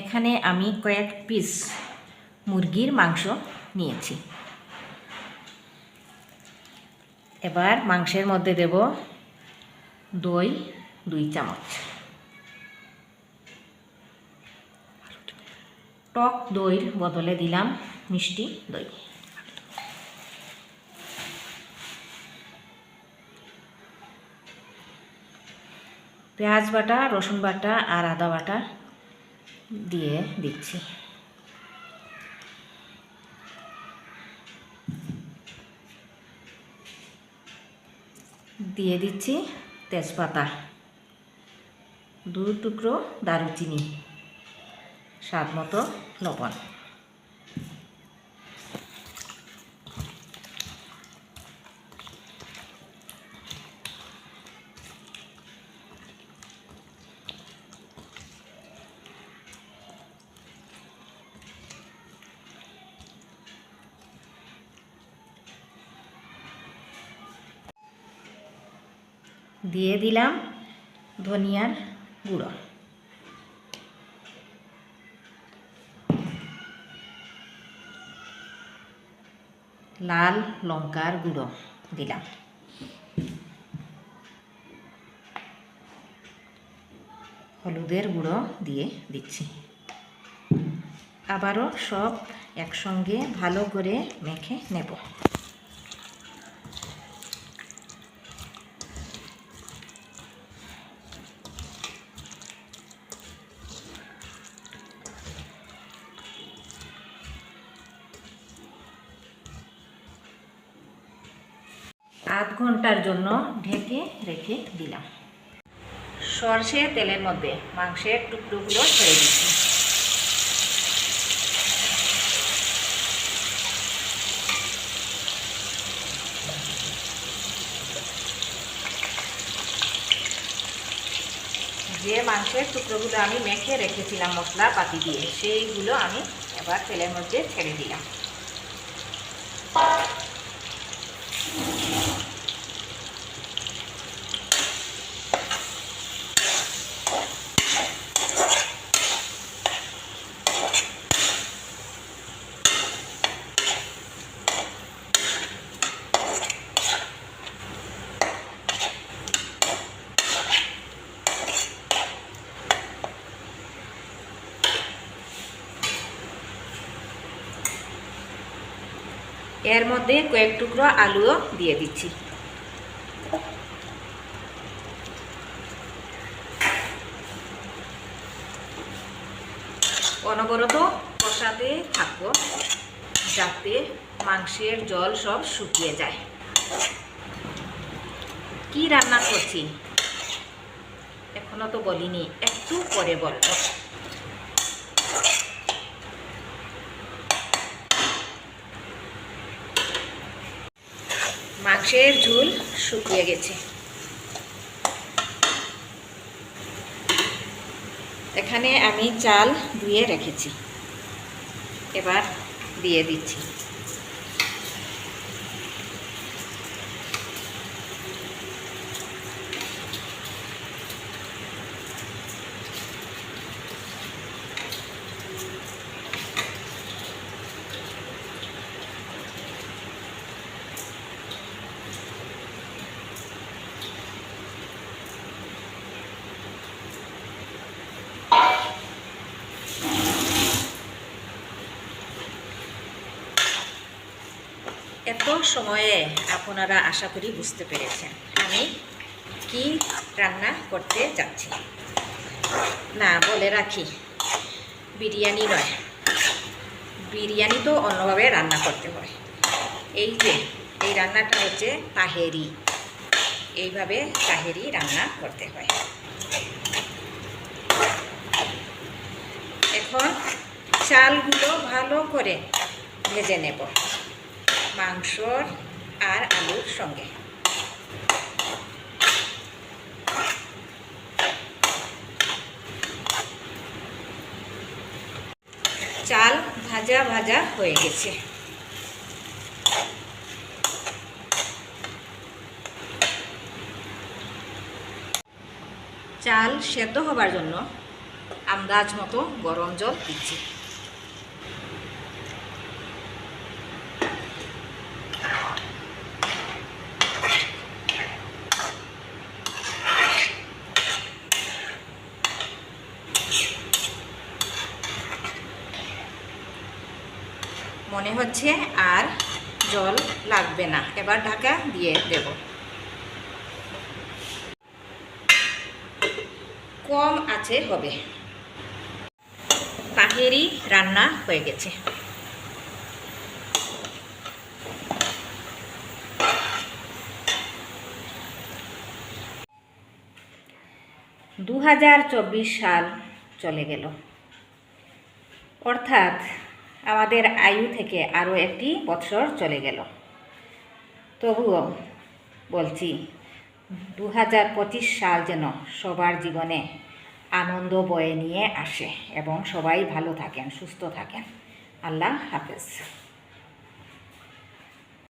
এখানে আমি কয়েক পিস মুরগির মাংস নিয়েছি। এবার মাংসের মধ্যে দেব দই, দুই চামচ। টক দইয়ের বদলে দিলাম মিষ্টি দই। পেঁয়াজ বাটা, রসুন বাটা আর আদা বাটা দিয়ে দিচ্ছি। দিয়ে দিচ্ছি তেজপাতা দু টুকরো দারুচিনি স্বাদ মতো লবণ। দিয়ে দিলাম ধনিয়ার গুঁড়ো। লাল লঙ্কার গুঁড়ো দিলাম। হলুদের গুঁড়ো দিয়ে দিচ্ছি। আবারও সব একসঙ্গে ভালো করে মেখে নেব। আধ ঘণ্টার জন্য ঢেকে রেখে দিলাম। সর্ষে তেলের মধ্যে মাংসের টুকরোগুলো ছেড়ে দিচ্ছি। যে মাংসের টুকরোগুলো আমি মেখে রেখেছিলাম মশলা পাতি দিয়ে, সেইগুলো আমি এবার তেলের মধ্যে ছেড়ে দিলাম। এর মধ্যে কয়েক টুকরো আলুও দিয়ে দিচ্ছি। অনবরত কষাতে থাকব যাতে মাংসের জল সব শুকিয়ে যায়। কি রান্না করছি? এখনও তো বলিনি, একটু পরে বলব। মাংসের ঝুল শুকিয়ে গেছে। এখানে আমি চাল ধুয়ে রেখেছি। এবার দিয়ে দিচ্ছি। এত সময়ে আপনারা আশা করি বুঝতে পেরেছেন আমি কি রান্না করতে যাচ্ছি। না, বলে রাখি, বিরিয়ানি নয়। বিরিয়ানি তো অন্যভাবে রান্না করতে হয়। এই যে, এই রান্নাটা হচ্ছে তাহেরি। এইভাবে তাহেরি রান্না করতে হয়। এখন চালগুলো ভালো করে ভেজে নেব। মাংসর আর আলুর সঙ্গে। চাল ভাজা ভাজা হয়ে গেছে। চাল সেদ্ধ হবার জন্য আন্দাজ মতো গরম জল দিচ্ছি। হচ্ছে আর জল লাগবে না। এবার ঢাকা দিয়ে দেব। কম আছে হবে। তাহেরি রান্না হয়ে গেছে। দু হাজার চব্বিশ সাল চলে গেল। অর্থাৎ আমাদের আয়ু থেকে আরও একটি বৎসর চলে গেল। তবুও বলছি দু হাজার পঁচিশ সাল যেন সবার জীবনে আনন্দ বয়ে নিয়ে আসে এবং সবাই ভালো থাকেন, সুস্থ থাকেন। আল্লাহ হাফেজ।